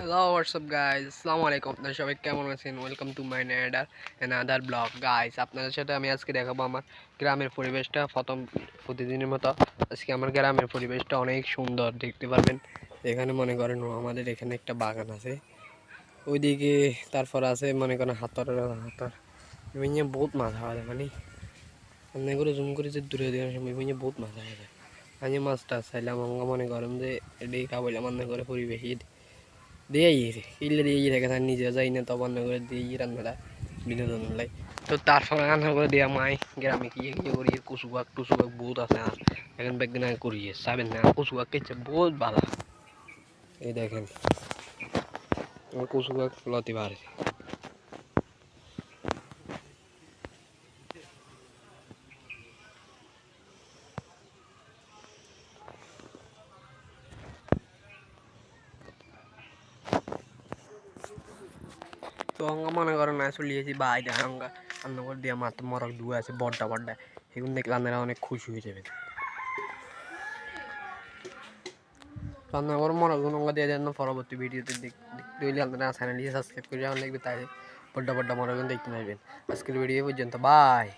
Hello WhatsApp guys আসসালামু আলাইকুম আপনারা সবাই কেমন আছেন? ওয়েলকাম টু মাই নেডার অ্যান্ড আদার ব্লগ গাইজ আপনাদের সাথে আমি আজকে দেখাবো আমার গ্রামের পরিবেশটা। প্রথম প্রতিদিনের মতো আজকে আমার গ্রামের পরিবেশটা অনেক সুন্দর, দেখতে পারবেন। এখানে মনে করেন আমাদের এখানে একটা বাগান আছে। ওইদিকে তারপর আছে মনে করেন হাতর হাতর। এমনি বহুত মাছ হওয়া যায় মানে এমনি করে জুম করে যে দূরে দেওয়ার সময় এমনি বহুত মাছ হওয়া যায়। আমি মাছটা চাইলাম, আমাকে মনে করেন যে এটাই খাবাইলাম মনে করে পরিবেশই দিয়েই দিয়ে গিয়ে থাকে তার নিজে যাই না তখন করে দিয়েই রান্নাটা বিনোদন লাই তো তারপরে রান্না করে দিয়া মাই, গ্রামে কি গিয়ে করি কচু বাগ টুসু বাগ বহুত আছে আর। এখন বেগনা করিয়ে সাবেন না কচু বাগ কেছে বহুত ভালো এই দেখেন, আমার কচু বাগ লতি পারে তো অঙ্গ মনে করেন না চলিয়েছি বা দেখা অঙ্গা। রান্না করে দিয়ে মাত্র মরক দু আছে, বড্ডা বড্ডা। এগুলো দেখলে আপনারা অনেক খুশি হয়ে যাবেন রান্না করে, মরক অঙ্গা দিয়ে দেন পরবর্তী ভিডিওতে দেখতে হইলে আপনারা চ্যানেলটি সাবস্ক্রাইব করে আমার দেখবে তাই বড্ডা বড্ডা মরক দেখতে পারবেন। আজকের ভিডিও পর্যন্ত, বাই।